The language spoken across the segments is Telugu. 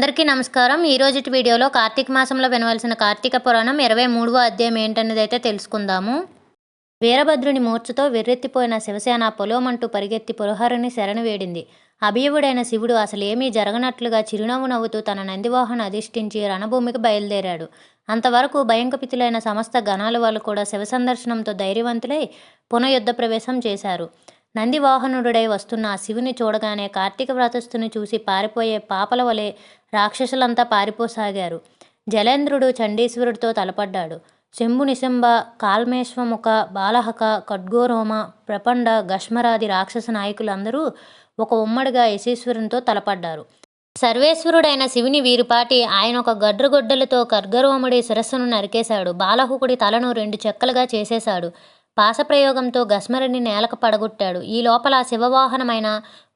అందరికీ నమస్కారం. ఈ రోజుటి వీడియోలో కార్తీక మాసంలో వినవలసిన కార్తీక పురాణం ఇరవై మూడవ అధ్యాయం ఏంటనేది అయితే తెలుసుకుందాము. వీరభద్రుని మూర్ఛతో వెర్రెత్తిపోయిన శివసేన పొలోమంటూ పరిగెత్తి పురహరుని శరణు వేడింది. అభియవుడైన శివుడు అసలేమీ జరగనట్లుగా చిరునవ్వు నవ్వుతూ తన నందివాహన అధిష్ఠించి రణభూమికి బయలుదేరాడు. అంతవరకు భయంకపితులైన సమస్త గణాల వాళ్ళు కూడా శివ సందర్శనంతో ధైర్యవంతులై పునయుద్ధ ప్రవేశం చేశారు. నందివాహనుడై వస్తున్న ఆ శివుని చూడగానే కార్తీక వ్రతస్థుని చూసి పారిపోయే పాపల వలె రాక్షసులంతా పారిపోసాగారు. జలేంద్రుడు చండీశ్వరుడితో తలపడ్డాడు. శంభు నిశంబ కాల్మేశ్వముఖ బాలహక ఖడ్గోరోమ ప్రపండ గష్మరాది రాక్షస నాయకులందరూ ఒక ఉమ్మడిగా యశీశ్వరునితో తలపడ్డారు. సర్వేశ్వరుడైన శివుని వీరిపాటి ఆయన ఒక గడ్రగొడ్డలతో ఖర్గరోముడి శిరస్సును నరికేశాడు. బాలహుకుడి తలను రెండు చెక్కలుగా చేసేశాడు. పాశప్రయోగంతో గస్మరుని నేలకు పడగొట్టాడు. ఈ లోపల శివవాహనమైన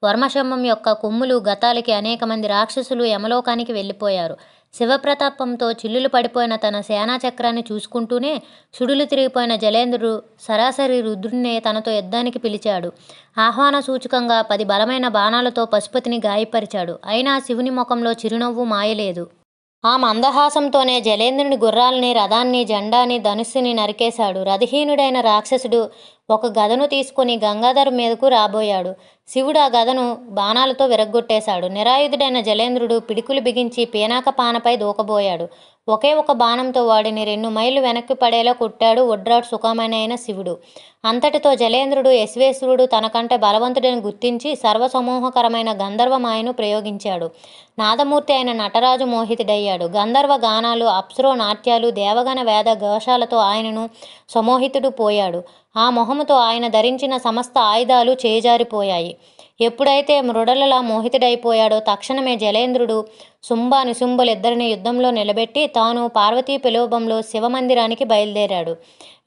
వర్మశంభం యొక్క కొమ్ములు గతాలకి అనేక మంది రాక్షసులు యమలోకానికి వెళ్ళిపోయారు. శివప్రతాపంతో చిల్లులు పడిపోయిన తన సేనా చక్రాన్ని చూసుకుంటూనే సుడులు తిరిగిపోయిన జలేంద్రుడు సరాసరి రుద్రుడినే తనతో యుద్ధానికి పిలిచాడు. ఆహ్వాన సూచకంగా పది బలమైన బాణాలతో పశుపతిని గాయపరిచాడు. అయినా శివుని ముఖంలో చిరునవ్వు మాయలేదు. ఆ మందహాసంతోనే జలేంద్రుని గుర్రాల్ని రథాన్ని జెండాని ధనుస్సుని నరికేశాడు. రథహీనుడైన రాక్షసుడు ఒక గదను తీసుకుని గంగాధర్ మీదకు రాబోయాడు. శివుడు ఆ గదను బాణాలతో విరగ్గొట్టేశాడు. నిరాయుధుడైన జలేంద్రుడు పిడికులు బిగించి పీనాక పానపై దూకబోయాడు. ఒకే ఒక బాణంతో వాడిని రెండు మైళ్ళు వెనక్కి పడేలా కుట్టాడు ఒడ్రాడు సుఖమైన శివుడు. అంతటితో జలేంద్రుడు యశ్వేశ్వరుడు తనకంటే బలవంతుడిని గుర్తించి సర్వసమూహకరమైన గంధర్వ మాయను ప్రయోగించాడు. నాదమూర్తి అయిన నటరాజు మోహితుడయ్యాడు. గంధర్వ గానాలు అప్సరో నాట్యాలు దేవగణ వేద ఘోషాలతో ఆయనను సమోహితుడు పోయాడు. ఆ మొహముతో ఆయన ధరించిన సమస్త ఆయుధాలు చేజారిపోయాయి. ఎప్పుడైతే మృడలలా మోహితుడైపోయాడో తక్షణమే జలేంద్రుడు శుంభ నిశుంభులిద్దరిని యుద్ధంలో నిలబెట్టి తాను పార్వతీ పిలోభంలో శివమందిరానికి బయలుదేరాడు.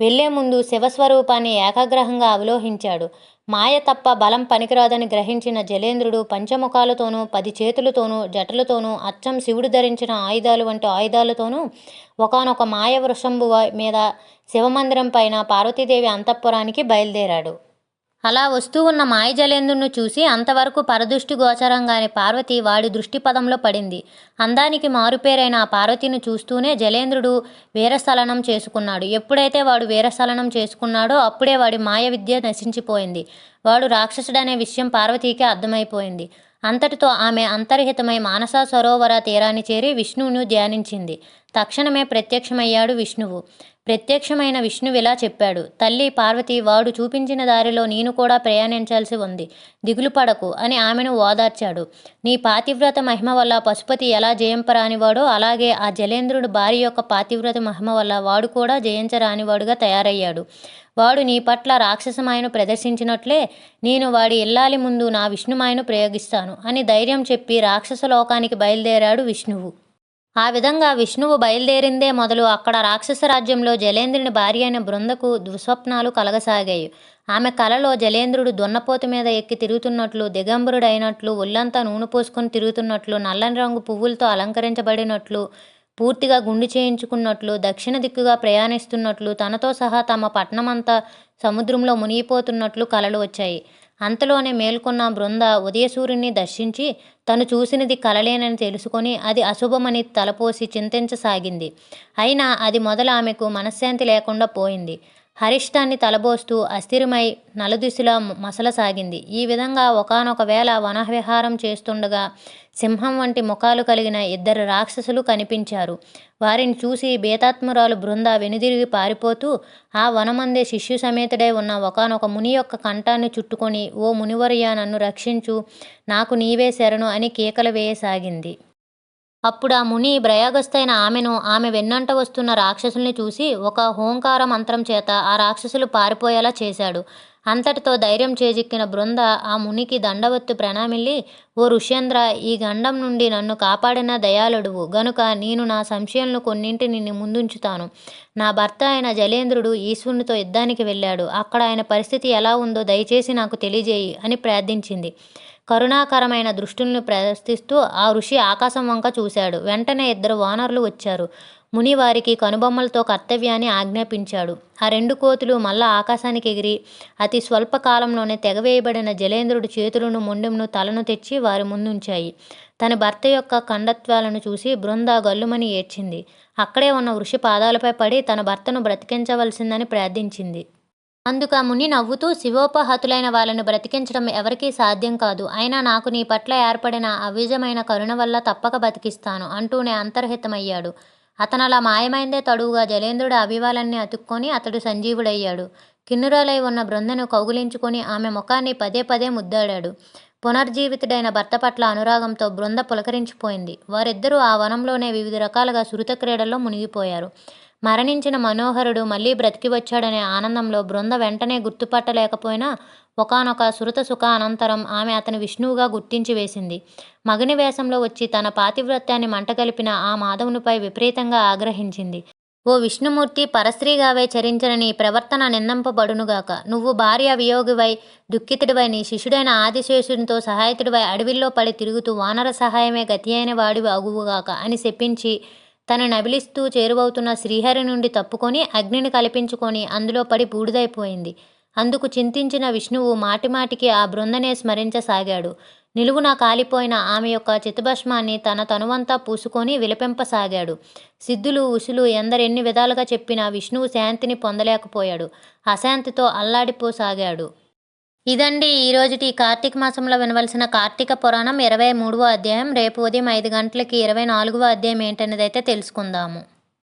వెళ్ళే ముందు శివస్వరూపాన్ని ఏకాగ్రహంగా అవలోహించాడు. మాయ తప్ప బలం పనికిరాదని గ్రహించిన జలేంద్రుడు పంచముఖాలతోనూ పది చేతులతోనూ జటలతోనూ అచ్చం శివుడు ధరించిన ఆయుధాలు వంటి ఆయుధాలతోనూ ఒకనొక మాయ వృషంభువ మీద శివమందిరం పైన పార్వతీదేవి అంతఃపురానికి బయలుదేరాడు. అలా వస్తూ ఉన్న మాయజలేంద్రును చూసి అంతవరకు పరదృష్టి గోచరంగానే పార్వతి వాడి దృష్టి పదంలో పడింది. అందానికి మారుపేరైన ఆ పార్వతిని చూస్తూనే జలేంద్రుడు వీరస్థలనం చేసుకున్నాడు. ఎప్పుడైతే వాడు వీరస్థలనం చేసుకున్నాడో అప్పుడే వాడి మాయ విద్య నశించిపోయింది. వాడు రాక్షసుడనే విషయం పార్వతీకి అర్థమైపోయింది. అంతటితో ఆమె అంతర్హితమై మానస సరోవర తీరాన్ని చేరి విష్ణువును ధ్యానించింది. తక్షణమే ప్రత్యక్షమయ్యాడు విష్ణువు. ప్రత్యక్షమైన విష్ణువు ఇలా చెప్పాడు. తల్లి పార్వతి వాడు చూపించిన దారిలో నేను కూడా ప్రయాణించాల్సి ఉంది. దిగులు పడకు అని ఆమెను ఓదార్చాడు. నీ పాతివ్రత మహిమ వల్ల పశుపతి ఎలా జయింపరానివాడో అలాగే ఆ జలేంద్రుడు భార్య యొక్క పాతివ్రత మహిమ వల్ల వాడు కూడా జయించరానివాడుగా తయారయ్యాడు. వాడు నీ పట్ల రాక్షసమాయను ప్రదర్శించినట్లే నేను వాడి ఇల్లాలి ముందు నా విష్ణుమాయను ప్రయోగిస్తాను అని ధైర్యం చెప్పి రాక్షస లోకానికి బయలుదేరాడు విష్ణువు. ఆ విధంగా విష్ణువు బయలుదేరిందే మొదలు అక్కడ రాక్షస రాజ్యంలో జలేంద్రుని భార్య అయిన బృందకు దుస్వప్నాలు కలగసాగాయి. ఆమె కలలో జలేంద్రుడు దున్నపోతు మీద ఎక్కి తిరుగుతున్నట్లు దిగంబరుడైనట్లు ఒళ్ళంతా నూనె పోసుకొని తిరుగుతున్నట్లు నల్లని రంగు పువ్వులతో అలంకరించబడినట్లు పూర్తిగా గుండు చేయించుకున్నట్లు దక్షిణ దిక్కుగా ప్రయాణిస్తున్నట్లు తనతో సహా తమ పట్నమంతా సముద్రంలో మునిగిపోతున్నట్లు కలలు వచ్చాయి. అంతలోనే మేల్కొన్న బృంద ఉదయసూర్యుని దర్శించి తను చూసినది కలలేనని తెలుసుకొని అది అశుభమని తలపోసి చింతించసాగింది. అయినా అది మొదలు ఆమెకు మనశ్శాంతి లేకుండా పోయింది. హరిష్టాన్ని తలబోస్తూ అస్థిరమై నలుదిశలా మసలసాగింది ఈ విధంగా ఒకనొక వేళ వనవిహారం చేస్తుండగా సింహం వంటి ముఖాలు కలిగిన ఇద్దరు రాక్షసులు కనిపించారు. వారిని చూసి బేతాత్మురాలు బృంద వెనుదిరిగి పారిపోతూ ఆ వనమందే శిష్యు సమేతుడై ఉన్న ఒకనొక ముని యొక్క కంఠాన్ని చుట్టుకొని ఓ మునివర్య నన్ను రక్షించు. నాకు నీవే శరణు అని కేకలు వేయసాగింది. అప్పుడు ఆ ముని ప్రయాగస్తైన ఆమెను ఆమె వెన్నంట వస్తున్న రాక్షసుల్ని చూసి ఒక హోంకార మంత్రం చేత ఆ రాక్షసులు పారిపోయేలా చేశాడు. అంతటితో ధైర్యం చేజిక్కిన బృంద ఆ మునికి దండవత్తు ప్రణామిల్లి ఓ ఋష్యేంద్ర ఈ గండం నుండి నన్ను కాపాడిన దయాళుడువు గనుక నేను నా సంశయంలో కొన్నింటిని నీ ముందుంచుతాను. నా భర్త అయిన జలేంద్రుడు ఈశ్వరునితో యుద్ధానికి వెళ్ళాడు. అక్కడ ఆయన పరిస్థితి ఎలా ఉందో దయచేసి నాకు తెలియజేయి అని ప్రార్థించింది. కరుణాకరమైన దృష్టులను ప్రదర్శిస్తూ ఆ ఋషి ఆకాశం వంక చూశాడు. వెంటనే ఇద్దరు వానరులు వచ్చారు. ముని వారికి కనుబొమ్మలతో కర్తవ్యాన్ని ఆజ్ఞాపించాడు. ఆ రెండు కోతులు మళ్ళా ఆకాశానికి ఎగిరి అతి స్వల్ప కాలంలోనే తెగవేయబడిన జలేంద్రుడి చేతులను మొండెమును తలను తెచ్చి వారి ముందుంచాయి. తన భర్త యొక్క కండత్వాలను చూసి బృంద గల్లుమని ఏడ్చింది. అక్కడే ఉన్న వృషి పాదాలపై పడి తన భర్తను బ్రతికించవలసిందని ప్రార్థించింది. అందుకు ఆ ముని నవ్వుతూ శివోపహతులైన వాళ్ళను బ్రతికించడం ఎవరికీ సాధ్యం కాదు. అయినా నాకు నీ పట్ల ఏర్పడిన అవిజమైన కరుణ వల్ల తప్పక బతికిస్తాను అంటూనే అంతర్హితమయ్యాడు. అతను అలా మాయమైందే తడువుగా జలేంద్రుడు అభివాలన్నీ అతుక్కొని అతడు సంజీవుడయ్యాడు. కిన్నురాలై ఉన్న బృందను కౌగులించుకొని ఆమె ముఖాన్ని పదే పదే ముద్దాడాడు. పునర్జీవితుడైన భర్త పట్ల అనురాగంతో బృంద పులకరించిపోయింది. వారిద్దరూ ఆ వనంలోనే వివిధ రకాలుగా సురత క్రీడల్లో మునిగిపోయారు. మరణించిన మనోహరుడు మళ్ళీ బ్రతికి వచ్చాడనే ఆనందంలో బృంద వెంటనే గుర్తుపట్టలేకపోయినా ఒకానొక సురత సుఖ అనంతరం ఆమె అతని విష్ణువుగా గుర్తించి వేసింది. మగని వేషంలో వచ్చి తన పాతివ్రత్యాన్ని మంటగలిపిన ఆ మాధవునిపై విపరీతంగా ఆగ్రహించింది. ఓ విష్ణుమూర్తి పరస్త్రీగావే చరించనని ప్రవర్తన నిందంపబడునుగాక. నువ్వు భార్య వియోగివై దుఃఖితుడివై నీ శిష్యుడైన ఆదిశేషునితో సహాయతుడివై అడవిల్లో పడి తిరుగుతూ వానర సహాయమే గతి అయిన వాడివి అగువుగాక అని శపించి తన నవిలిస్తూ చేరువవుతున్న శ్రీహరి నుండి తప్పుకొని అగ్నిని కల్పించుకొని అందులో పడి బూడిదైపోయింది. అందుకు చింతించిన విష్ణువు మాటిమాటికి ఆ బృందనే స్మరించసాగాడు. నిలువున కాలిపోయిన ఆమె యొక్క చితభస్మాన్ని తన తనువంతా పూసుకొని విలపింపసాగాడు. సిద్ధులు ఉసులు ఎందరెన్ని విధాలుగా చెప్పినా విష్ణువు శాంతిని పొందలేకపోయాడు. అశాంతితో అల్లాడిపోసాగాడు. ఇదండి ఈరోజుటి కార్తీక మాసంలో వినవలసిన కార్తీక పురాణం ఇరవై మూడవ అధ్యాయం. రేపు ఉదయం ఐదు గంటలకి ఇరవై నాలుగవ అధ్యాయం ఏంటనేది అయితే తెలుసుకుందాము.